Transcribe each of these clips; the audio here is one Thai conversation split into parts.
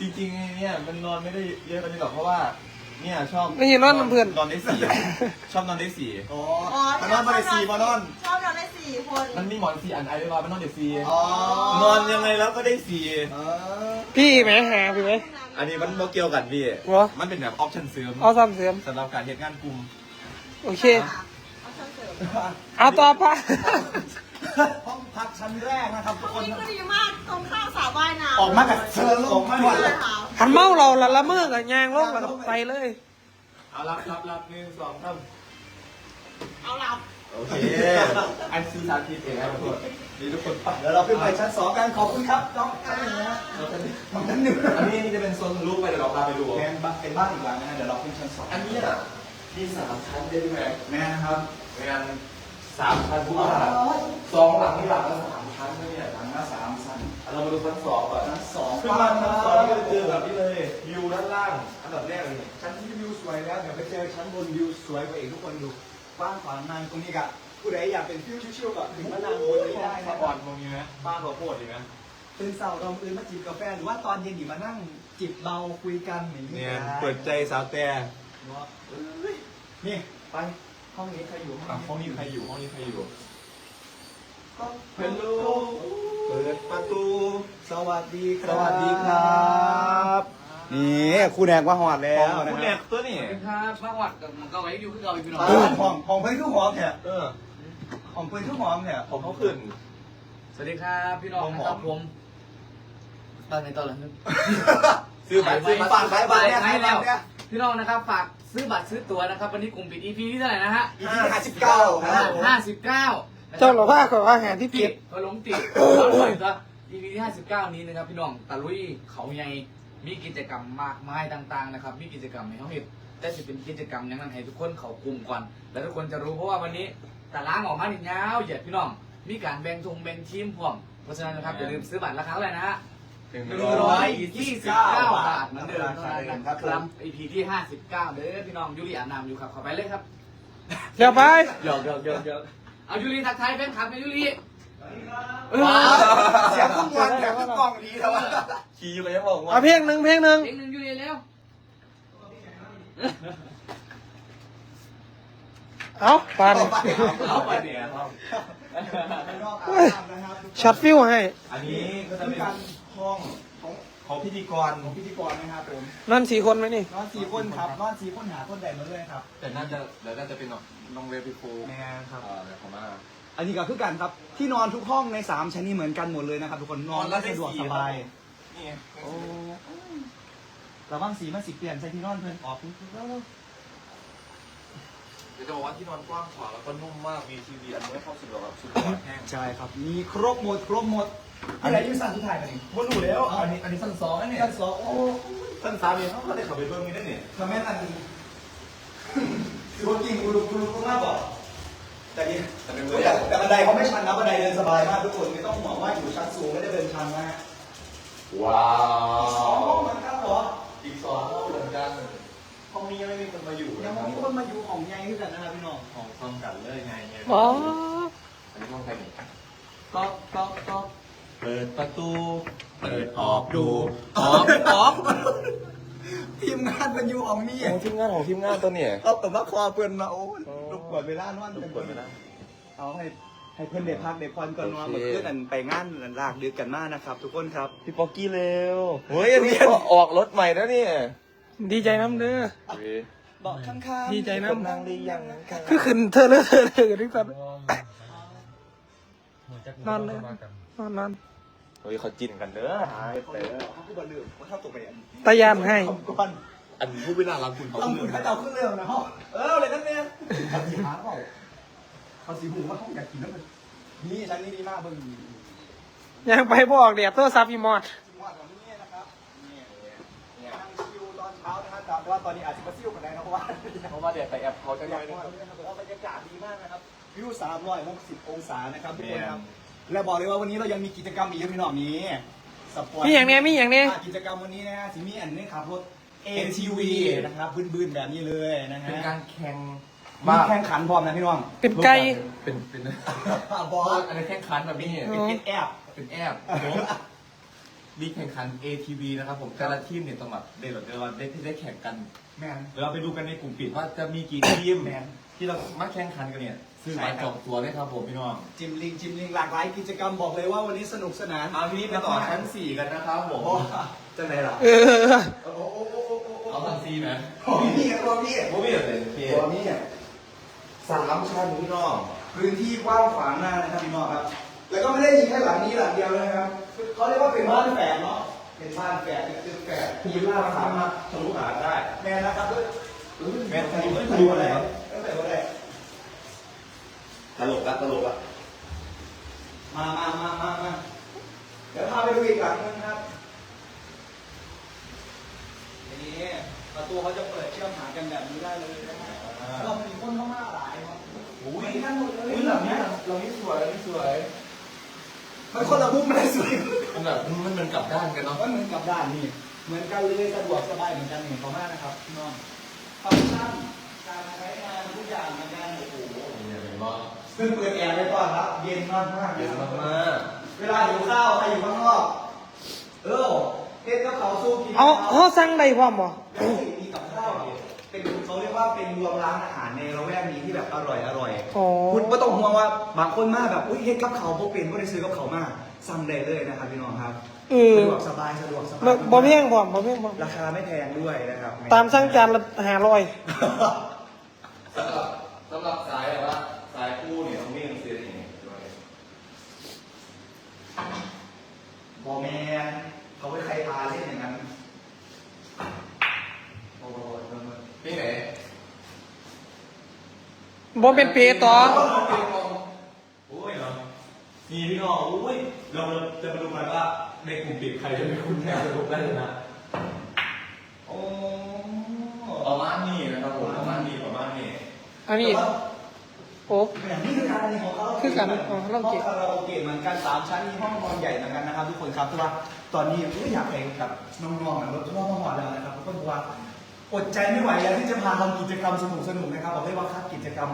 จริงๆเนี่ยมันนอนไม่ได้เยอะกว่านี้หรอกเพราะว่า เนี่ยชอบไม่ใช่นอนน้ำเพื่อน นอนได้สี่ชอบนอนได้สี่อ๋ออ๋อมานอนมาได้สี่มานอน ชอบนอนได้สี่คนมันมีหมอนสี่อันไอ้เวลามันนอนเด็กสี่อ๋อนอนยังไงแล้วก็ได้สี่เออพี่ไหมหาพี่ไหม อันนี้มันโมเกี่ยวกันพี่วะมันเป็นแบบออปชั่นเสริมเอาซ้ำเสียมสำหรับการเหตุงานกลุ่มโอเคค่ะเอาชอบเสริมเอาต่อไปห้อง พักชั้นแรกนะครับทุกตครงนนี้ก็ดีมากตรงข้าวสระว่ายน้ำออกมากับเชิญลงมาใช่ค่ะหันเมาเราละละเมิดกับยางลงแล้วก็ไปเลย เอารับรับรับหนึ่งสองสามเอาหลับโอเค อันซีสาธิตเองครับทุกคนนี่ทุกคนปักเดี๋ยวเราขึ้นไปชั้นสองกัน ขอบคุณครับน้องชั้นหนึ่งนะของชั้นหนึ่งอันนี้นี่จะเป็นโซนลูกไปเดี๋ยวเราพาไปดูแมนบ้านเป็นบ้านอีกหลังนะฮะเดี๋ยวเราขึ้นชั้นสองอันนี้อะมีสามชั้นได้ไหมแม่นะครับงาน สามชั้นทุกอาหารสองหลังนี่หลังละสามชั้นนะเนี่ยหลังละสามชั้นเรามาดูชั้นสองก่อนชั้นสองขึ้นมาชั้นสองนี่ก็จะเจอแบบนี้เลยวิวด้านล่างอันดับแรกเลยชั้นที่วิวสวยแล้วเดี๋ยวไปเจอชั้นบนวิวสวยกว่าอีกทุกคนดูกว้างขวางนานตรงนี้กะผู้ใดอยากเป็นฟิวชิวๆก็ถึงมานางบนนี้ได้สะนะ อ่อนตรงนี้ไหมป้าเขาโพดดีไหม ตื่นเสาร์ตอนอื่นมาจิบกาแฟหรือว่าตอนเย็นดีมานั่งจิบเบาคุยกันอย่างนี้เนี่ยได้เปิดใจสาวแต่เนาะเอ้ยนี่ไป ห้องนี้ใครอยู่อะห้องนี้ใครอยู่ห้องนี้ใครอยู่ห้องฮัลโหลเปิดประตู สวัสดีคสรับวัสดีครับ นี่ครูแนกว่าหอดแล้วนะคุณคแหลรับกตัวนี่ครับมาวัดกับมันก็ไว้อยู่คือเราอีกพี่น้องเออห้องห้องเพื่อนทุกหอมเนี่ยเออห้องเพื่อนทุกหอมเนี่ยผมเขาขึ้น สวัสดีครับพี่น้องนะครับผมตอนไหนตอนหลัง ซื้อบัตรซื้อบัตรฝากขายบัตรเนี่ยใช้ขายบัแล้ตวรเนี่ย พี่น้องนะครับฝากซื้อบัตรซื้อตั๋วนะครับ วันนี้กลุ่มปิด EP ที่เท่าไหร่นะฮะอีพีห้าสิบเก้าครับผมห้าสิบเก้าเจ้าหล่อว่าขออาหารที่ติเก็ดบก็ล้มติดเราหน่อยซะ EP ที่ห้าสิบเก้านี้นะครับ พี่น้องตะลุยเขาใหญ่มีกิจกรรมมากมายต่างๆนะครับ มีกิจกรรมให้เขาเห็นแต่จะเป็นกิจกรรมอย่างนั้นให้ทุกคนเขากลุ่มก่อน แล้วทุกคนจะรู้เพราะว่าวันนี้ตารางออกมาหนึ่งยาวเหยียดพี่น้อง มีการแบ่งทงแบ่งทีมพร้อมเพราะฉะนั้นนะครับอย่าลืมซื้อบัตรราคาเท่าไหร่นะฮะ หนึ่งหนึ่งร้ร้ออยยยี่สิบเก้าบาทเหมือนเดิมเท่านั้นนะครับ EP ที่ห้าสิบเก้าเด้อพี่น้องยูริอาบน้ำอยู่ครับเข้าไปเลยครับเดี๋ยวไปหยอกหยอกหยอกหยอกเอายูริทักทายแฟนคลับนะยูริว้าวเสียงทุกวันเสียงทุกกล่องดีแต่ว่าขี่อยู่กันยังบอกว่าเอาเพลงหนึ่งเพลงหนึ่งเพลงหนึ่งยูริเร็วเอาปันเอาไปเนี่ยครับนอกอาบน้ำนะครับช็อตฟิวให้ อันนี้ก็จะเป็นเป็นการ ห้องของของพิธีกรของพิธีกรนะครับผมนั่นสี่คนไหมนี่นอนสี่คนครับนอนสี่คนหาคนใดมาเลยครับแต่น่าจะเดี๋ยวน่าจะเป็นน้องเวฟิโคแม่ครับ อ่าเดี๋ยวเขามาอันนี้ก็คือกันครับ ที่นอนทุกห้องในสามชั้นนี้เหมือนกันหมดเลยนะครับทุกคนนอนแล้วสะดวกสบายนี่ไง โอ้ระวังสีมันสีเปลี่ยนใส่ที่นอนเพื่อนออกแล้วเดี๋ยวจะบอกว่าที่นอนกว้างขวางแล้วก็นุ่มมาก มีทีวีอันนี้เข้าสุดแบบสุดยอดแห้งใช่ครับ มีครบหมดครบหมดอะไรอยูสันสุดท้ายกันนี่ว่ารู้แล้ว อันนี้อันนี้สั้นสองนะเนี่ยชั้นสองโอ้สั้นสามเนี่ยเขาได้ขับไปเบิ้งนี่ได้เนี่ยทำไมอันนี้คือว่ากินกูรู้กูรู้กูมากกว่าแต่นี่แต่เป็นแต่เบิ้งแต่บันไดเขาไม่ชันนะบันไดเดินสบายมากทุกคนไม่ต้องห่วงว่าอยู่ชั้นสูงไม่ได้เดินชันนะฮะว้าสองห้องวเหมือนกันเหรออีกสอง นี้ยังไม่มีคนมาอยู่ยันะงครัมีบคนมาอยู่ของใหญ่ขึ้นกันนะครับพี่น้องของซ้ำกันเลยไงไงอ๋ออันนี้ห้องใครเนี่ยก๊อกก๊อกก๊อกเปิดประตู เปิดออกดูออกออกทีมงานมันอยู่ของนี่ของทีมงานของทีมงานตัวเนี่ยเอาแต่ว่าคอเพื่อนมาโอ้ยอ๋อรบกวนเวลานอนรบกวนเวลาเอาให้ให้เพื่อนเด็กพักเด็กควันก่อนนอนโอเคเมื่อคืนนั่นไปงานนั่นลากดึกกันมากนะครับ ทุกคนครับ พี่ป๊อกกี้เร็วเฮ้ยอันนี้ออกรถใหม่แล้วเนี่ย ดีใจน้ำเด้อบอกข้างๆดีใจนะกำลังดียังคือขึ้นเธอเลยเธอเลยกันทุกคนนอนเลยนอนนอนเฮ้ยเขาจิ้นกันเด้อหายไปเอแล้วอเขาพูดบอลลืมว่าถ้าตกไปอันตายานให้ทำก่อนอันผู้เป็นน่ารักคุณเขาต้องเลืคุอณข้าเจ้าขึ้นเร็วนะฮะเอออะไรนั่นเนี่ยเขาสีหาเปล่าเขาสีหูว่าเขาอยากกินแล้วมันนี่ชั้นนี้ดีมากเบิ่งยังไปบอกเดี๋ยวโทรศัพท์อีมอด จังหวัดของนี่นะครับนี่นี่นั่งชิวตอนเช้านะ ครับแต่ว่าตอนนี้อาจจะมาซิ่วกันได้นะเพราะว่าเพราะว่าเดี๋ยวแต่แอปเขาจะจะย่ย่ออยยด้ด้ววยยครับครับบรรยากาศดีมากนะครับวิว360 องศานะครับทุกคนครับแม่และบอกเลยว่าวันนี้เรายังมีกิจกรรมอีกเยอะพี่น้องนี้สปอร์ตมีอย่างเนี้ยมีอย่างเนี้ยอะกิจกรรมวันนี้นะฮะสิมีอันนี้ขับรถ ATV นะครับบื้นๆแบบนี้เลยนะฮะเป็นการแข่งมีแข่งขันพร้อมนะพี่น้อง เป็นไก่เป็นเป็นบอสอันนี้แข่งขันแบบนี้อ๋เป็นแอบเป็นแอบ โอ้ลีกแข่งขัน ATV นะครับผมแต่ละทีมเนี่ยต้องแบบได้แบบเรียกว่าได้ที่ได้แข่งกันแมน เดี๋ยวเราไปดูกันในกลุ่มปิดว่าจะมีกี่ทีมแมน ที่เรามาแข่งขันกันเนี่ยซื้อบัตรจองตัวได้ครับผมพี่น้องจิมลิงจิมลิงหลากหลายกิจกรรมบอกเลยว่าวันนี้สนุกสนานเอาทีนี้ไปต่อชั้นสี่กันนะครับผมโอ้จะไหนล่ะเออโอ้โหโอ้โหโอ้โหโอ้โหเอาชั้นสี่ไหมโอ้โหพี่โอ้โหพี่โอ้พี่เลยโอเคตัวนี้เนี่ยสามชั้นพี่น้องพื้นที่กว้างขวางมากนะครับพี่น้องครับ แล้วก็ไม่ได้มีแค่หลังนี้หลังเดียวนะครับ เขาเรียกว่าเป็นบ้านแฝดเนาะ เป็นบ้านแฝดเป็นตึกแฝดภูมิล่าสามารถทะลุหาได้ แมนนะครับด้วยแมนทะลุตั้งทะแต่ลุวันอะไรแรคกรับตั้งแต่วันแรกตลกละตลกละมามามามามาเดี๋ยวพาไปดูอีกหลังนึงครับนี่ประตูเขาจะเปิดเชื่อมหากันแบบนี้ได้เลยนะฮะเรามีคนเข้ามาหลายครับอุ้ยมีท่านหมดเลยอุ้ยหลังเนี้ยหลังนี้สวยหลังนี้สวย มันคนละมุมไม่ได้สวยมันแบบมันเหมือนกลับด้านกันเนาะมันเหมือนกับด้านนี่ เหมือนกันเลยสะดวกสบายเหมือนกันเห็นเขามากนะครับพี่น้องฟังก์ชันการใช้งานทุกอย่างเหมือนกันโอ้โหเนี่ยเห็นป่ะซึ่งเปิดแอร์ไว้ก่อนครับ เย็นมากมากๆเย็นมากเวลาหิวข้าวใครอยู่ข้างนอกเออเฮ็ดกับเขาวสู้กินเอาเขาสั่งได้พร้อมบ่แล้วมีกับข้าวเป็นเขาเรียกว่าเป็นรวมร้านอาหารในละแวกนี้ที่แบบอร่อยอร่อยอ๋อ คุณไม่ต้องห่วงว่าบางคนมาแบบอุ้ยเฮ็ดกับเขาวพวกเป็นก็ได้ซื้อกับเขาวมาสั่งได้เลยนะครับพี่น้องครับเออ สะดวกสบายสะดวกสบายบ่บ่แพงพร้อมบ่แพงพร้อมราคาไม่แพงด้วยนะครับตามสั่งจานละห้าร้อย สำหรับสำหรับสายแบบว่าสายคู่เนี่ยต้องวิ่งซื้อได้ยังไงด้วยบอแมนเขาไปใครพาเล่นอย่างนั้นโอ้โห ที่ไหนบ่เป็นเปต่อโอ้ยเนาะมีพี่น้องอุ้ยเราจะมาดูกันว่าในกลุ่มปิดใครจะเป็นคุณแทนสรุปได้เลยนะโอ้ประมาณนี้นะครับผมประมาณนี้ประมาณนี้อันนี้โอ้แบบนี้คือการอะไรของเขาคือการของคาราโอเกะห้องคาราโอเกะเหมือนกันสามชั้นมีห้องนอนใหญ่เหมือนกันนะครับทุกคนครับแต่ว่าตอนนี้ไม่อยากไปกับน้องๆเหมือนรถทั่วร์มาหอดแล้วนะครับทุกคนเพราะว่า อดใจไม่ไหวแล้วที่จะพาทำกิจกรรมสนุกๆนะครับบอกได้ว่าคัดกิจกรรม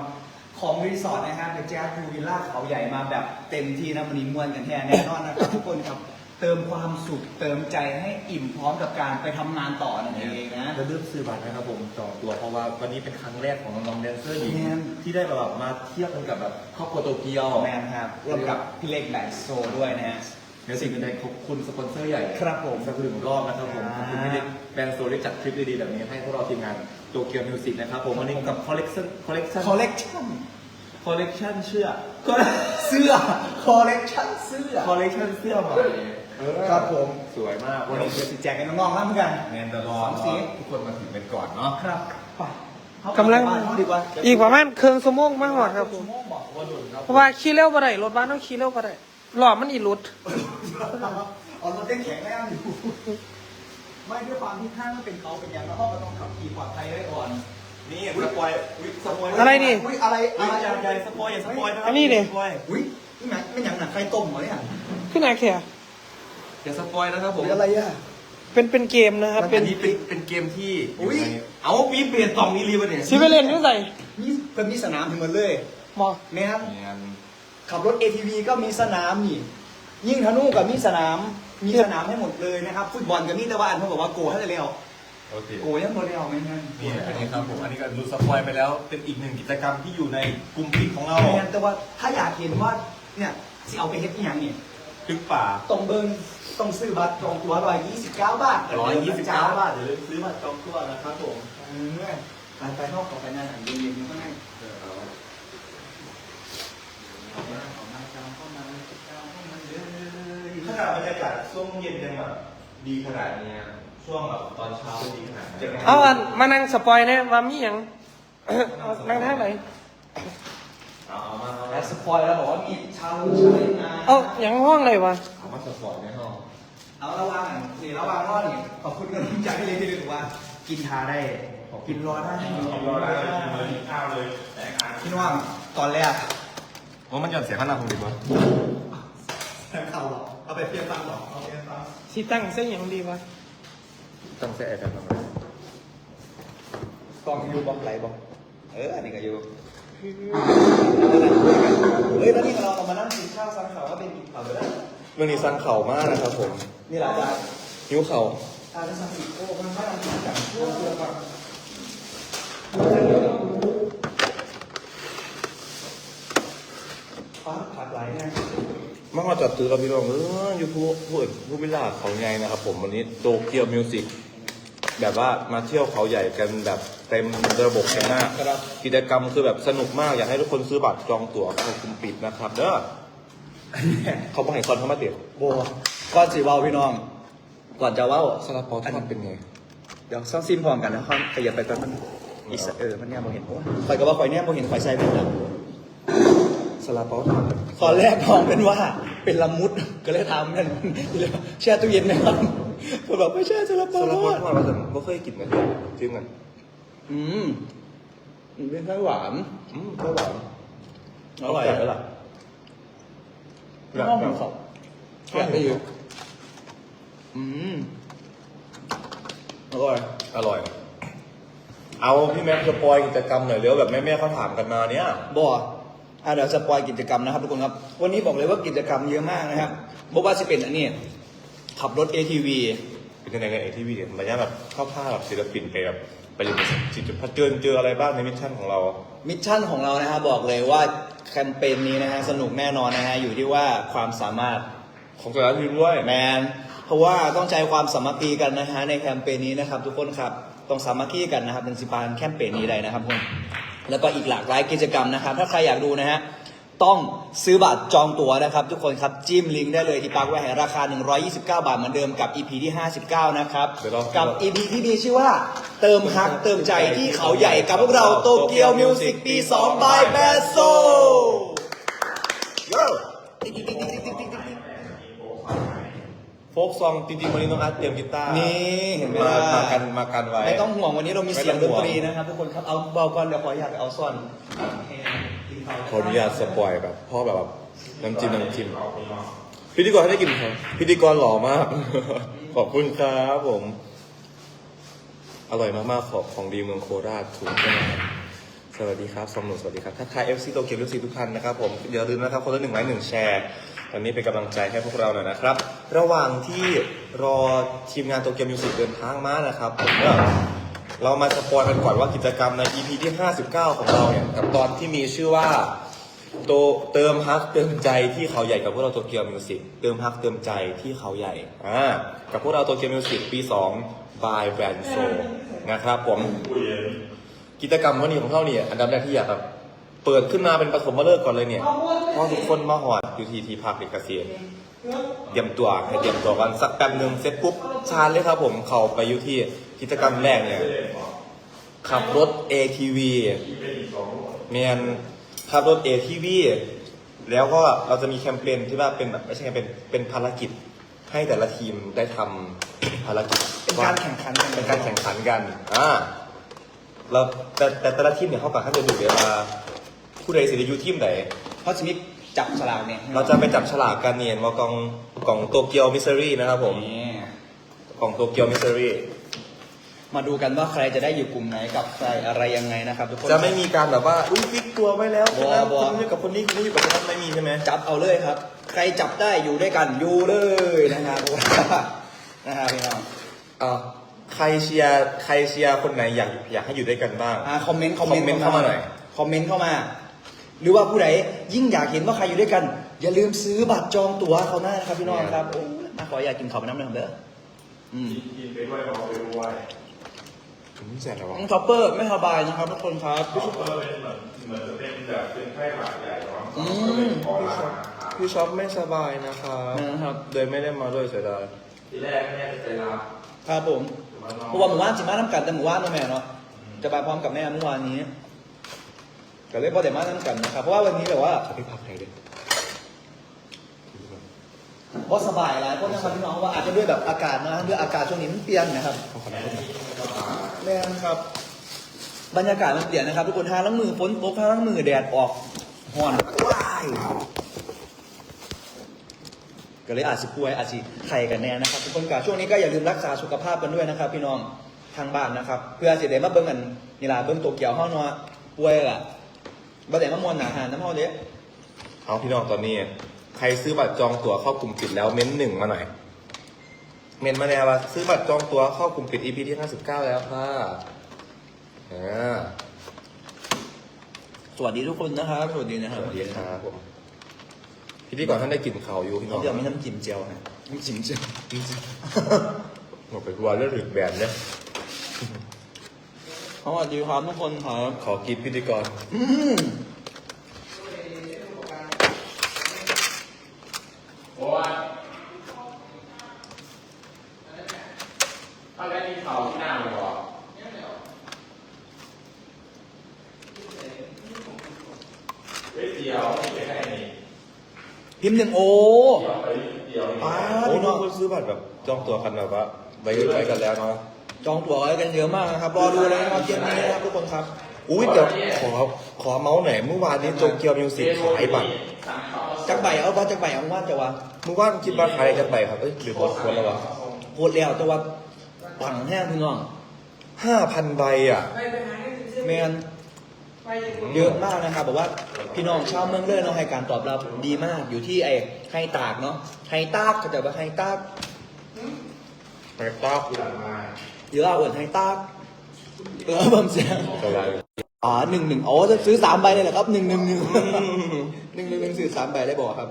ของรีสอร์ทนะฮะเดอะแจ๊สพูวิลล่าเขาใหญ่มาแบบเต็มที่นะวันนี้มวนกันแท้แน่นอนนะครับทุกคนครับเติมความสุขเติมใจให้อิ่มพร้อมกับการไปทำงานต่อนั่นเองนะจะเลือกซื้อบัตรนะครับผมจองตัวเพราะว่าวันนี้เป็นครั้งแรกของน้องๆแดนเซอร์หญิงแม่นที่ได้แบบมาเทียบกันกับแบบครอบครัวโตเกียว แมนครับร่วมกับพี่เล็กแบนโซด้วยนะฮะ เดี๋ยวสิ่งอื่นใดขอบคุณสปอนเซอร์ใหญ่ครับผมสักหนึ่งรอบนะครับผมขอบคุณพี่เล็กแบรนด์โซได้จัดทริปดีๆแบบนี้ให้พวกเราทีมงานโตเกียวมิวสิกนะครับผมวันนี้กับคอลเลกชันคอลเลกชันคอลเลกชันคอลเลกชันเชื่อเสื้อคอลเลกชันเสื้อคอลเลกชันเสื้อใหม่เออครับผมสวยมากวัวันนนี้นี้เดี๋ยวสิแจกกันน้องๆแล้วเหมือนกันแมนตลอดสองสีทุกคนมาถึงเป็นก่อนเนาะครับไปกำลังเข้าบ้านดีกว่าอีกประมาณครึ่งชั่วโมงมาหอดครับผมชั่วโงบอกว่าดุนครับเพราะว่าขี่เร็วบ่ได้รถบ้านต้องขี่เร็วบ่ได้ หล่อมันอีหลุด เอารถเต้นแข็งแรงอยู่ไม่ด้วยความที่ข้างมันเป็นเขาเป็นอย่างแล้วเขาก็ต้องขับขี่ปลอดภัยไว้ก่อน นี่สปอยวิสปอยอะไรนี่ อุ้ยอะไรอย่าอะไรอย่าอย่าสปอยอย่าสปอยนะครัอันนี้ดิ สปอยอุ้ยนี่หนังไม่อย่างหนังไข่ต้มเหรอเนี่ยขึ้นไหนแค่อย่าสปอยนะครับผมหรืออะไรอะ เป็นเป็นเกมนะครับอัเป็นน นี้เป็นเป็นเกมที่อุ๊ย เอาปีเปลี่ยนตองนี้รีวะเนี่ยสิไปเล่นอยู่ไสนี่เป็นมีสนามถึงหมดเลยบ่แม่น เนี่ย ขับรถ ATV ก็มีสนามนี่ ยิ่งธนูกับมีสนาม มีสนามให้หมดเลยนะครับ ฟุตบอลกับมีแต่ว่าอันเขาบอกว่าโกให้เร็วโอเคโกยังโมเดลไม่งั้นนี่อันนี้ครับผมอันนี้ก็ดูสปอยไปแล้ว เป็นอีกหนึ่งกิจกรรมที่อยู่ในกลุ่มปิดของเราไม่งั้นแต่ว่าถ้าอยากเห็นว่าเนี่ยสิเอาไปเฮ็ดอีหยังนี่ทึกป่าตรงเบิงต้องซื้อบัตรจองตั๋วร้อยยี่สิบเก้าบาทร้อยยี่สิบเก้าบาทอย่าลืมซื้อบัตรจองตัวนะครับผมเออไปไปนอกออกไปงานอาหารเย็นๆอยู่ข้างใน เอามาเอามาจองเข้ามาจองเข้ามาเลยขนาดบรรยากาศช่วงเย็นยังแบบดีขนาดนี้ช่วงแบบตอนเช้าดีขนาดนี้เอาอันมานั่งสปอยเนี่ยว่ามีหยังเอานั่งทางไหนเอาเอามาเอาแล้วสปอยแล้วบอกว่ามีชาวชาวนาเอายังห้องเลยวะเอามาสปอยในห้องเอาระวังนี่ระวังรอดนี่ขอบคุณกันที่ใจเลยที่รู้ว่า กินทาได้กินรอได้กินรอได้กินข้าวเลยแต่งานพี่น้องตอนแรก ว่ามันหย่อนเสียขนาดผมดีป่ะแทงเข่าหรอเอาไปเพียงฟังหรอเอาเพียงฟังสิตั้งเส้นหยังดีวะต้องเสียกันทำไมกล้องอยู่บ้องไหลบ้องเอออันนี้ก็อยู่เฮ้ยแล้วนี่เราเรามานั่งกินข้าวซังข่าวว่าเป็นกินข่าวเลยนะเรื่องนี้สั่งเข่ามากนะครับผมเนี่แหละอาจารย์หิวเข่าอาจารย์สังสิโอ้มันไม่ต้องจากเพื่อนเพื่อนครั บฟ้าผักไหลไงมามาจัดตือกับพี่น้องเออยูทูบพูดพูดไม่ลาเขาใหญ่นะครับ ผมวันนี้โตเกียวมิวสิกแบบว่ามาเที่ยวเขาใหญ่กันแบบเต็มระบบกันมากครับกิจกรรมคือแบบสนุกมากอยากให้ทุกคนซื้อบัตรจองตั๋วเข้าคุมปิดนะครับเด้อเขาบอกให้คอนเข้ามาเตี๋ยวโบก่อนสิเว้าพี่น้อง ก่อนจะเว้าซาลาเปาทอดเป็นไงเดี๋ยวซ่อมซิมพร้อมกันนะค่อยขยับไปตอนมันอีสเออมันเนี่ยโมเห็นโอ้ข่อยก็ว่าข่อยเนี่ยโมเห็นข่อยใส่เป็นแล้ว ซาลาเปาทอดตอนแรกมองเป็นว่าเป็นละมุดก็เลยทำนั่นแช่ตู้เย็นนะครับคนบอกไม่ใช่ซาลาเปาซาลาทเปาอดทอดมาแต่ไม่เคยกินนะจริงกันอืมมันเป็นไส้หวานอืมก็หวานอร่อยแปลกไหมล่ะข้าวมันเขาแกะไปอยู่อืมอร่อยอร่อยเอาพี่แม็กซ์สปอยกิจกรรมหน่อยเร็วแบบแม่ๆเขาถามกันมาเนี่ยบ่ อะเดี๋ยวสปอยกิจกรรมนะครับทุกคนครับ วันนี้บอกเลยว่ากิจกรรมเยอะมากนะครับบอกว่าจะเป็นอันนี้ขับรถ ATV เป็นยังไงกันไอทีวีเนี่ยมันยากแบบเข้าผ้าแบบศิลปินไปแบบไปเรียนจิตจุดพัดเจอเจออะไรบ้างในมิชชั่นของเรา มิชชั่นของเรานะฮะบอกเลยว่าแคมเปญนี้นะฮะสนุกแน่นอนนะฮะอยู่ที่ว่าความสามารถของแต่ละทีมด้วยแมนเพราะว่าต้องใช้ความสามัคคีกันนะฮะในแคมเปญนี้นะครับ ทุกคนครับต้องสามัคคีกันนะครับเป็นสิบานแคมเปญนี้ได้นะครับทุกคน แล้วก็อีกหลากหลายกิจกรรมนะครับ ถ้าใครอยากดูนะฮะต้องซื้อบัตรจองตั๋วนะครับ ทุกคนครับจิ้มลิงก์ได้เลยที่ปักไว้ให้ราคา 129 บาทเหมือนเดิมกับ EP ที่ 59 นะครับ เดี๋ยวเรากับ EP ที่มีชื่อว่าเติมฮักเติมใจที่เขาใหญ่กับพวกเราโตเกียวมิวสิกปี2 by b a s o โฟ กซองจริงๆวันนี้น้องอาร์ตเตรียมกีตาร์นี่เห็นไหมมาล่ะมากันมากันไว้ ไม่ต้องห่วงวันนี้เรามีเสียงไม่ดต้อนงห่วงตรีนะครับทุกคนครับเอาเบาก่อนเดี๋ยวขออยากเอาซ่อนขออนุญาตสปอยแบบพ่อแบบว่าน้ำจิ้มน้ำจิ้มพิธีกรให้ได้กินครับพิธีกรหล่อมาก ขอบคุณครับผม อร่อยมากๆ ของของดีเมืองโคราชถูกใช่ไหมครับสวัสดีครับสมหนุนสวัสดีครับทักทายเอฟซีโตเกียวเอฟซีทุกท่านนะครับผมอย่าลืมนะครับคนละหนึ่งไลค์หนึ่งแชร์ ตอนนี้เป็นกำลังใจให้พวกเราหน่อยนะครับ ระหว่างที่รอทีมงานโตเกียวมิวสิกเดินทางมานะครับผมก็เรามาสปอยกันก่อนว่ากิจกรรมใน EP ที่ 59 ของเราเนี่ยกับตอนที่มีชื่อว่าโตเติมฮักเติมใจที่เขาใหญ่กับพวกเราโตเกียวมิวสิกเติมฮักเติมใจที่เขาใหญ่อ่ากับพวกเราโตเกียวมิวสิกปี2 by b a n s o นะครับผมกิจกรรมวันนี้ของเขาเนี่ยอันดับแรกที่อยากแบบ เปิดขึ้นมาเป็นปฐมฤกษ์ก่อนเลยเนี่ยเพราะทุกคนมาหอดอยู่ที่ที่พักเด็กเกษตรเตรียมตัวให้เตรียมตัวกันสักแป๊บหนึ่งเสร็จปุ๊บชาญเลยครับผมเข้าไปอยู่ที่กิจกรรมแรกเนี่ยขับรถ ATV เมียนขับรถ ATV แล้วก็เราจะมีแคมเปญที่ว่าเป็นแบบไม่ใช่แคมเปญเป็นภารกิจให้แต่ละทีมได้ทำภารกิจเป็นการแข่งขันกันเป็นการแข่งขันกันอ่าเราแต่แต่แต่ละทีมเนี่ยเขากับเขาจะดูเวลา ผู้ใดสิริยุทีมไหนเพราะชนิดจับฉลากเนี่ยเราจะไปจับฉลากกันเนี่ยว่ากล่องกล่องโตเกียวมิสซิรี่นะครับผมนี่กล่องโตเกียวมิสซิรี่มาดูกันว่าใครจะได้อยู่กลุ่มไหนกับใครอะไรยังไงนะครับทุกคนจะไม่มีการแบบว่าอุ้ยฟิกตัวไว้แล้วบัวคนนั้นบัวคนนี้กับคนนี้คนนี้อยู่กับคนนั้นไม่มีใช่ไหมจับเอาเลยครับ ใครจับได้อยู่ด้วยกันอยู่เลยนะครับนะครับพี่น้องอ่าใครเชียร์ใครเชียร์คนไหนอยากอยากให้อยู่ด้วยกันบ้างอ่าคอมเมนต์คอมคอมเมนต์เข้ามาหน่อยคอมเมนต์เข้ามา หรือว่าผู้ใดยิ่งอยากเห็นว่าใครอยู่ด้วยกัน อย่าลืมซื้อบัตรจองตั๋วเขาหน้านะครับพี่น้องครับโอ้ยมาขออยากกินข้าวไปน้ำหนึ่งเด้ออืมอืมแสบแล้ววะน้องท็อปเปอร์ไม่สบายนะครับทุกคนครับอืมพี่ช็อปไม่สบายนะครับนะครับเลยไม่ได้มาด้วยเสียดายครับผมเพราะว่าหมู่บ้านจิมาน้ำกันแต่หมู่บ้านน้องแม่เนาะจะไปพร้อมกับแม่เมื่อวานนี้ ก็เลยพอแต่มาน้ำกันนะครับ เพราะว่าวันนี้แบบว่าขอพี่พักไหนอยดิเพราะสบายหลายคนนะครับพี่น้องว่าอาจจะด้วยแบบอากาศนะด้วยอากาศช่วงนี้มันเปลี่ยนนะครับขอขอน้ำหน่อยแม่นครับ บรรยากาศมันเปลี่ยนนะครับ ทุกคนทางล้างมือฝนตกทางล้างมือแดดออกห่อนว้ายก็เลยอาจจะป่วยอาจจะไข้กันแน่นะครับทุกคนกาช่วงนี้ก็อย่าลืมรักษาสุขภาพกันด้วยนะครับ พี่น้องทางบ้านนะครับ เพื่อสิได้มาเบิ่งกันนี่ล่ะเบิ่งตัวเกี่ยวห้องนอนป่วยล่ะ บ่ได้มามวนหนาหารน้ำเฮาเด้เอาพี่น้องตอนนี้ ใครซื้อบัตรจองตั๋วเข้ากลุ่มปิดแล้วเม้นต์หนึ่งมาหน่อย เมนมาแนวว่าซื้อบัตรจองตั๋วเข้ากลุ่มปิด EP ที่59แล้วค่ะอ่าสวัสดีทุกคนนะครับ สวัสดีนะคสรับวัสดีครับผมพิธีก่อนท่านได้กลิ่นข่าวอยู่พี่น้องเดี๋ยวมีน้ำจิ้มเจียวนะน้ำจิ้มเจียวบอกไปว่าเรื่องถึกแบนเนี่ยส วัสดีครับทุกคนครับขอกินพิธีกรอืมโอ้ยถ้าได้ที่เขาที่หน้าเลยเหรอเฮ้ยเดียวไม่ใช่นี่พิมพ์หนึ่งโอเดียวไปเดียวป้าโอ้พี่น้น้อองงคนซื้อบัตรแบบจองตั๋วกันแบบว่าไว้ไว้กันแล้วเนาะ จองตั๋วไว้กันเยอะมากนะครับ รอดูเลยนะครับเกมนี้นะครับทุกคนครับ อุ้ยเดี๋ยวขอขอเมาส์หน่อยเมื่อวานนี้โตเกียวมิวสิกขายบัตรจักใบเอาว่าจักใบเอาว่าจะว่าเมื่อวานคิดว่าขายกันไปครับเอ้ยหรือหมดคนแล้ววะโคตรแล้วแต่ว่าปังแห้งพี่น้องห้าพันใบอะแมนเยอะมากนะครับบอกว่าพี่น้องชาวเมืองเลยเนาะให้การตอบรับดีมากอยู่ที่ไอ้ไฮตากเนาะไฮตากก็จะว่าไฮตากไปต๊อก เยอะเอาเอิญไฮตากเออผมเสียอะไรอ๋อหนึ่งหนึ่งอ๋อจะซื้อสามใบเลยเหรอครับหนึ่งหนึ่งหนึ่งหนึ่งหนึ่งหนึ่งซื้อสามใบได้บอกครับ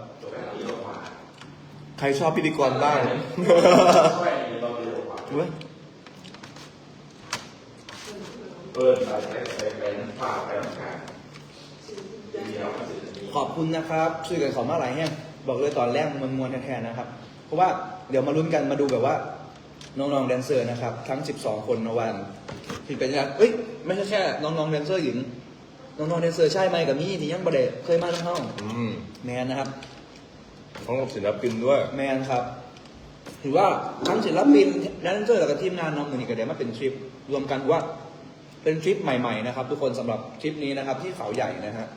ใครชอบพิธีกรบ้างเว้ยเปิดไปใส่ใส่ไปน้ำปลาไปน้ำกาเดียวมันจะมีขอบคุณนะครับช่วยกันขอมาหลายแห้งบอกเลยตอนแรกมันมวนแท้ๆนะครับ เพราะว่าเดี๋ยวมาลุ้นกันมาดูแบบว่า น้องๆแดนเซอร์นะครับ ทั้ง 12 คนในวันที่เป็นยังไงเอ้ยไม่ใช่แค่น้องๆแดนเซอร์หญิง น้องๆแดนเซอร์ใช่ไหมกับมี่ที่ยังประเดเคยมาทั้งห้องอืมแมนนะครับของศิลปินด้วย แมนครับ ถือว่าทั้งศิลปินแดนเซอร์แล้วก็ทีมงานน้องหนึ่งนี่ก็เดี๋ยวมาเป็นทริปรวมกันถือว่าเป็นทริปใหม่ๆนะครับ ทุกคนสำหรับทริปนี้นะครับ ที่เขาใหญ่นะฮะ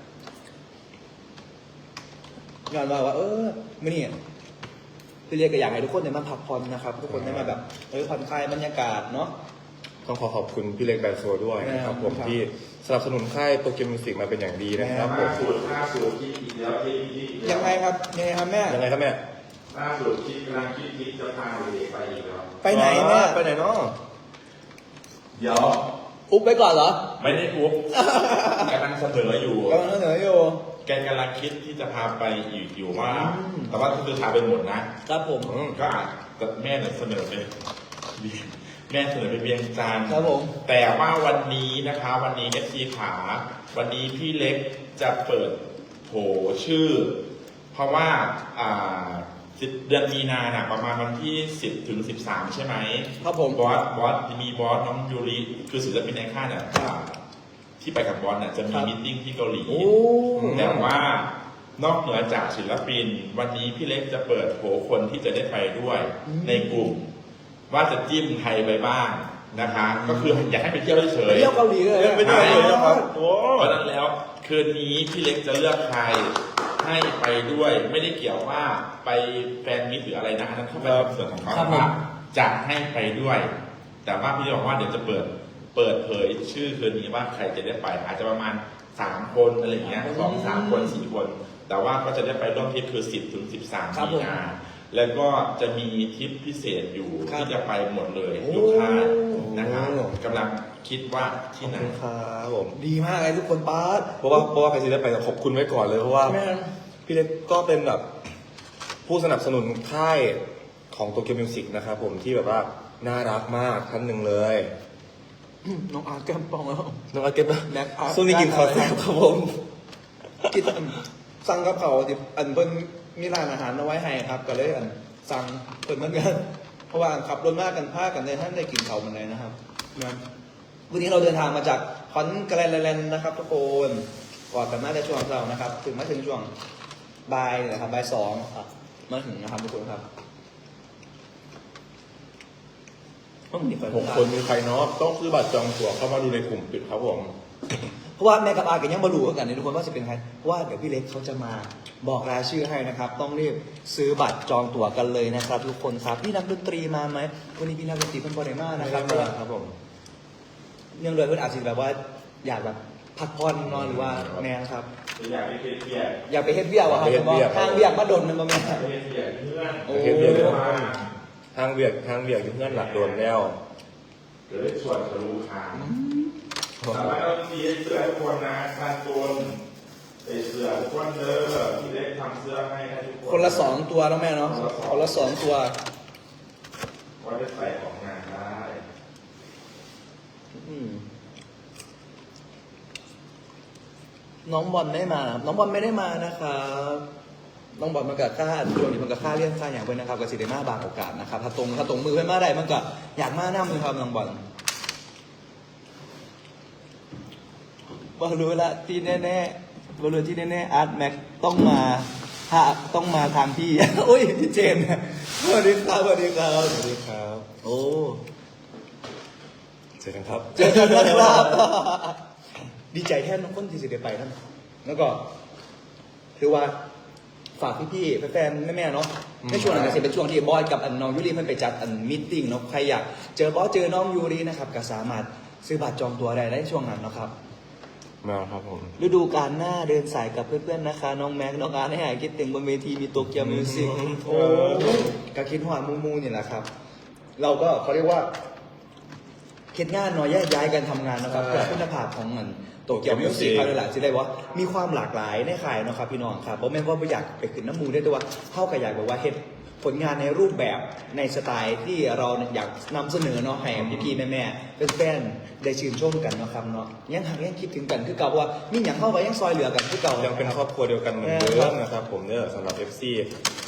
งานว่าว่า เออไม่นี่ พี่เรียกก็อยากให้ทุกคนได้มาพักผ่อนนะครับ ทุกคนได้มาแบบเออผ่อนคลายบรรยากาศเนาะ ต้องขอขอบคุณพี่เล็กแบนโซด้วยนะครับผมครับ ที่สนับสนุนค่ายโตเกียวมิวสิกมาเป็นอย่างดีนะครับผล่ามสุดล่าสุดที่อีกแล้วที่ที่ยังไงครับยังไงครับแม่ ยังไงครับแม่ล่าสุดที่กำลังคิดคิดจะพาเด็กไปอีกแล้วไปไหนแม่ไปไหนเนาะเดี๋ยว อุ๊บไปก่อนเหรอ ไม่ได้ปุ๊บกำลังเสนออยู่กำลังเสนออยู่ แกกำลังคิดที่จะพาไปอีกอยู่ว่าอืมแต่ว่าคือพาไปหมดนะครับผม อืมก็อาจจะแม่เนี่ยเสนอไปแม่เสนอไปเวียงจันทร์ครับผม แต่ว่าวันนี้นะคะ วันนี้เอฟซีขา วันนี้พี่เล็กจะเปิดโผชื่อ เพราะว่าอ่า10เดือนมีนาน่ะประมาณวันที่ 10ถึง13 ใช่ไหม ครับผม บอสบอสมีบอสน้องยูริคือศิลปินในค่ายเนี่ยอ่า ที่ไปกับบอสเนี่ยจะมีครับมิทติ้งที่เกาหลี โอ้ แต่ว่านอกเหนือจากศิลปิน วันนี้พี่เล็กจะเปิดโผคนที่จะได้ไปด้วยอืมในกลุ่ม ว่าจะจิ้มใครไปบ้างนะคะ ก็คืออยากให้ไปเที่ยวเฉไปยเที่ยวเกาหลีเลย ไปด้วยเลยนะครับ โอ้ เพราะฉะนั้นแล้วคืนนี้พี่เล็กจะเลือกใครให้ไปด้วย ไม่ได้เกี่ยวว่าไปแฟนมิตรหรืออะไรนะอันนั้นเข้าไปในส่วนของเขาครับผม ว่าจะให้ไปด้วย แต่ว่าพี่เล็กบอกว่าเดี๋ยวจะเปิด เปิดเผยชื่อคืนนี้ว่าใครจะได้ไป อาจจะประมาณสามคนอะไรอย่างเงี้ยสองสามคนสี่คน แต่ว่าก็จะได้ไปร่วมทริปคือสิบถึงสิบสามครับมีผมนาแล้วก็จะมีทริปพิเศษอยู่ครับที่จะไปหมดเลยโอ้ยกค่ายนะคะกำลังคิดว่าที่ไหน ครับผมดีมากเลยทุกคนป้าด เพราะว่าเพราะว่าใครซื้อได้ไปขอบคุณไว้ก่อนเลยเพราะว่าแม่นพี่เล็กก็เป็นแบบผู้สนับสนุนค่ายของโตเกียวมิวสิกนะครับผมที่แบบว่าน่ารักมากท่านหนึ่งเลย น้องอาร์ตแก้มปองแล้ว น้องอาเก็ตนะแน็กอาร์ต ช่วงนี้กินคอแซ่บครับผม กินสั่งกับเขาวที่อันเพิ่นมีร้านอาหารเอาไว้ให้ครับ ก็เลยอันสั่งเปิดเหมือนกันเพราะว่าขับรถมากกันพากันในท่านได้กินเขาวมันเลยนะครับนะวันนี้เราเดินทางมาจากคอนกระแลนแลนนะครับทุกคนก่อนกันมาได้ช่วงเช้านะครับ ถึงมาถึงช่วงบ่ายนะครับบ่ายสองอะมาถึงนะครับทุกคนครับ ต้องมีไฟหกคนมีใครเนาะต้องซื้อบัตรจองตั๋วเข้ามาดูในกลุ่มปิดครับผมเพราะว่าแม่กับอากันยังมารู้กันในทุกคนว่าจะเป็นใครเพราะว่าเดี๋ยวพี่เล็กเขาจะมาบอกรายชื่อให้นะครับ ต้องรีบซื้อบัตรจองตั๋วกันเลยนะครับ ทุกคนครับพี่นักดนตรีมาไหมวันนี้พี่นักดนตรีเพิ่นบริมานะครับครับผมเนื่องด้วยเพื่อนอาจจะแบบว่าอยากแบบพักผ่อนนอนหรือว่าแมนครับอยากไปเที่ยวอยากไปเฮ็ดเบี้ยวอะครับอยากไปเฮ็ดเบี้ยทางเบี้ยมาดนมันมาแม่นไปเที่ยวเพื่อนโอ้เฮ็ดเบี้ยว่า ทางเบียกทางเบียกอยู่เพื่อนหลักโดนแล้วหรือส่วนทะลุทางสามารถเอาสีเสื้อทุกคนนะการโกนใส่เสื้อทุกคนเด้อพี่เล็กทำเสื้อให้นะทุกคนคนละสองตัวแล้วแม่เนาะคนละสองตัวว่าจะใส่ออกงานได้อืมน้องบอลไม่มา น้องบอลไม่ได้มานะครับ น้องบอลมันกับค่าช่วงนี้มันกับค่าเรื่องค่าอย่างเพื่อนนะครับกับสิเดมาบางโอกาสนะครับถ้าตรงถ้าตรงมือเพื่อนมาได้มันก็อยากมานั่เลยครับน้องบอลบอลรู้ละที่แน่ๆบอลรู้ที่แน่ๆอาร์ตแม็กต้องมาถ้าต้องมาทางพี่โอ้ยพี่เจนสวัสดีครับสวัสดีครับสวัสดีครับ โอ้เจอกันครับเจอกันนะครับ ดีใจแทนน้องคนที่สิได้ไปนั่นแล้วก็คือว่า ฝากพี่ๆแฟนๆแม่ๆเนาะอืมในช่วงนั้นก็จะเป็นช่วงที่บอยกับอันน้องยูริมันไปจัดอันมิทติ้งเนาะใครอยากเจอบอสเจอน้องยูรินะครับก็สามารถซื้อบัตรจองตัวได้ในช่วงนั้นเนาะครับมาครับผม ฤดูกาลหน้าเดินสายกับเพื่อนๆนะคะ น้องแม็กน้องอาร์ตให้หายคิดถึงบนเวทีมีโตเกียวมิวสิกอืมโอ้ก็คิดหัวมูมูนี่แหละครับ เราก็เขาเรียกว่า คิดงานเนาะแยกย้ายกันทำงานนะครับใช่เพื่อคุณภาพของมันโตเกียวมิวสิก Music เขาเลยแหละจะได้ว่ามีความหลากหลายในข่ายเนาะครับพี่น้องครับเพราะแม่นว่าไม่อยากไปขึ้นน้ำมูได้แต่ว่าเข้ากับอยากแบบว่าเฮ็ดผลงานในรูปแบบในสไตล์ที่เราอยากนำเสนอเนาะให้พี่ๆแม่ๆเป็นแฟนๆได้ชื่นชมกันเนาะครับเนาะยังหักยังคิดถึงกันคือเก่าเพราะว่ามีอย่างเข้าไปยังซอยเหลือกันคือเก่ายังเป็นนะครอบครัวเดียวกันเหมือนเดิมนะครับผมเนี่ยสำหรับ FC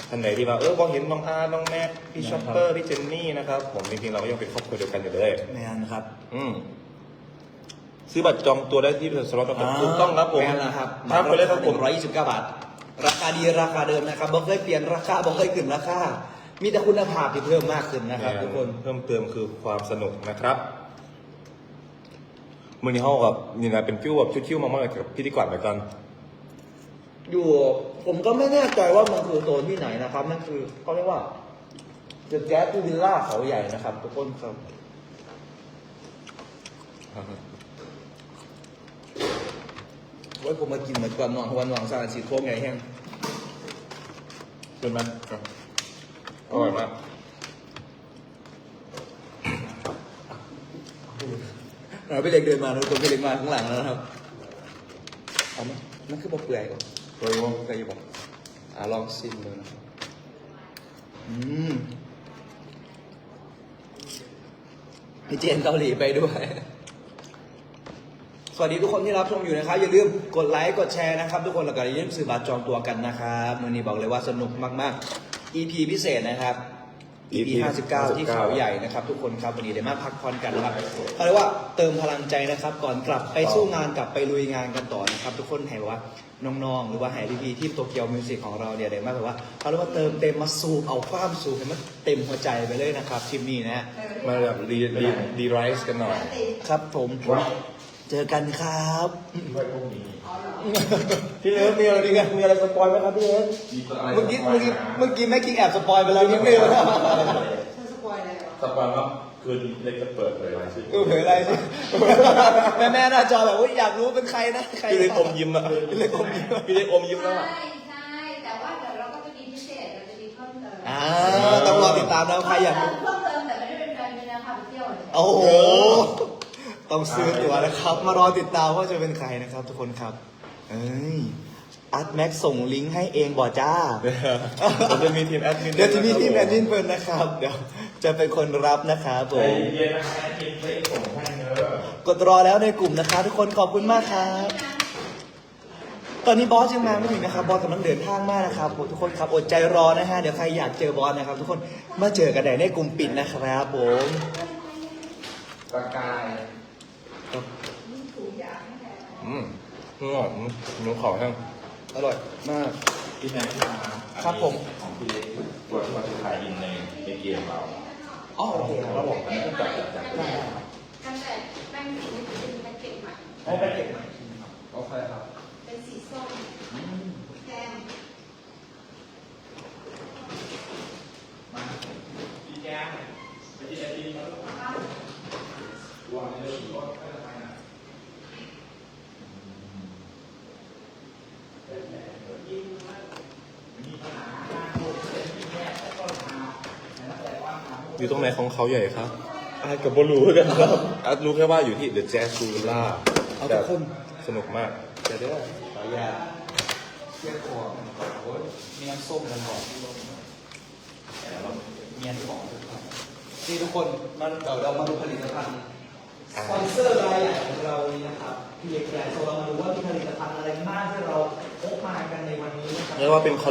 ท่านไหนที่ว่าเออพอเห็นน้องอาร์น้องแม็กพี่ช็อปเปอร์พี่เจนนี่นะครับผมจริงๆเราก็ยังเป็นครอบครัวเดียวกันอยู่เลยแมนครับ อืม ซื้อบัตรจองตัวได้ที่สล็อตนะครับถูกต้องครับผมแมนนะครับทักไปเลยครับผมร้อยยี่สิบเก้าบาท ราคาดีราคาเดิมนะครับบ่เคยเปลี่ยนราคาบ่เคยขึ้นราคา มีแต่คุณภาพที่เพิ่มมากขึ้นนะครับทุกคนเพิ่มเติมคือความสนุกนะครับมือนี้ห้องกับนี่นะเป็นฟิวแบบชิวๆมากๆเลยกับพิธีกรเหมือนกัน อยู่ผมก็ไม่แน่ใจว่ามันคือโซนที่ไหนนะครับนั่นคือเขาเรียกว่าเดอะแจ๊สทูวิลล่าเขาใหญ่นะครับทุกคนครับ ไว้ผมมากินเหมือนก่อนนอนวันวางสารสีโค้งไงแห้งเป็นไหมอร่อยมากเราไปเล็กเดินมาทุกคนไปเล็กมาข้างหลังแล้วนะครับเอาไหมนั่นคือบ่เปื่อยก่อนโดยรวมเคยอยู่ผมอะลองชิมดูนะครับอืมมีเจนเกาหลีไปด้วย สวัสดีทุกคนที่รับชมอยู่นะครับ อย่าลืมกดไลค์กดแชร์นะครับ ทุกคนแล้วก็อย่าลืมซื้อบัตรจองตัวกันนะครับมือนี้บอกเลยว่าสนุกมากๆ EP พิเศษนะครับ EP 59 ที่เขาใหญ่นะครับทุกคนครับวันนี้ได้มาพักผ่อนกันนะครับเขาเรียกว่าเติมพลังใจนะครับ ก่อนกลับไปสู้งานกลับไปลุยงานกันต่อนะครับทุกคนให้แบบว่าน้องๆ หรือว่าให้พี่ๆที่โตเกียวมิวสิกของเราเนี่ยได้มาแบบว่าเขาเรียกว่าเติมเต็มมาสูบเอาความสูบให้มันเต็มหัวใจไปเลยนะครับทีมนี้นะฮะมาแบบดีดีดีไรซ์กันหน่อย ครับผม เจอกันครับด้วยพวกนี้พี่เอิร์ธมีอะไรดีกันมีอะไรสปอยไหมครับพี่เอิร์ธเมื่อกี้เมื่อกี้เมื่อกี้แม่กิ๊กแอบสปอยไปแล้วนิดนึงสปอนว่าคืนนี้เล็กจะเปิดเผยรายชื่อเออเผยอะไรสิแม่แม่ๆหน้าจอแบบว่าอยากรู้เป็นใครนะใครพี่เล็กอมยิ้มอะพี่เล็กอมยิ้มพี่เล็กอมยิ้มแล้วอะใช่ใช่แต่ว่าเดี๋ยวเราก็จะมีพิเศษเราจะมีเพิ่มเติมอ่าต้องรอติดตามนะใครอยากรู้เพิ่มเติมแต่ไม่ได้เป็นแฟนมีแนวพาไปเที่ยวเฉยๆโอ้โห ต้องซื้อตัวนะครับ มารอติดตามว่าจะเป็นใครนะครับทุกคนครับ เอ้ยอาร์ตแม็กส่งลิงก์ให้เองบ่จ้าเดี๋ยวจะมีทีมแอดมินเดี๋ยวจะมีที่แมนนินเพิ่นนะครับเดี๋ยวจะเป็นคนรับนะครับผใจมเย็นๆนะฮะกินเล็กส่งให้เนอะกดรอแล้วในกลุ่มนะคะ ทุกคนขอบคุณมากครับ ตอนนี้บอสยังมาไม่ถึงนะครับ บอสกำลังเดินทางมากนะครับทุกคนครับอดใจรอนะฮะเดี๋ยวใครอยากเจอบอสนะครับ ทุกคนมาเจอกันได้ในกลุ่มปิดนะครับผมประกาย อืมอร่อยอืมหนูขอแห้งอร่อยมาก พี่แม็กซ์มาครับผม ของพี่เล็กตัวที่มาถ่ายอินในในเกมเราอ๋อโอเคครับระบบมันก็จับจับจับ ตั้งแต่แป้งสีนี่เป็นแป้งเก็บใหม่ โอ้ไปเก็บโอเคครับ เป็นสีส้มแดง พี่แก้มไปที่ไอทีมาลูกวางในเรื่องรถก็จะไปนะ มีปัญหาการโดนเส้นที่แยกแล้วก็ทาแต่ว่าทา อยู่ตรงไหนของเขาใหญ่ครับอาจกับบรู้กันครับอาจรู้แค่ว่าอยู่ที่เดอะแจ๊สซูล่าเอาทุกคนสนุกมากเดี๋ยวเดี๋ยวขออนุญาตเทียบคอโอ้ยมีน้ำส้มกันก่อนเมียนของนี่ทุกคนมันเดี๋ยวเรามาดูผลิตภัณฑ์สปอนเซอร์รายใหญ่ของเรานี่นะครับพี่เอกแกรนด์โซเรามาดูว่ามีผลิตภัณฑ์อะไรบ้างที่เราพกมากันในวันนี้นะครับเรียกว่าเป็นคอลเล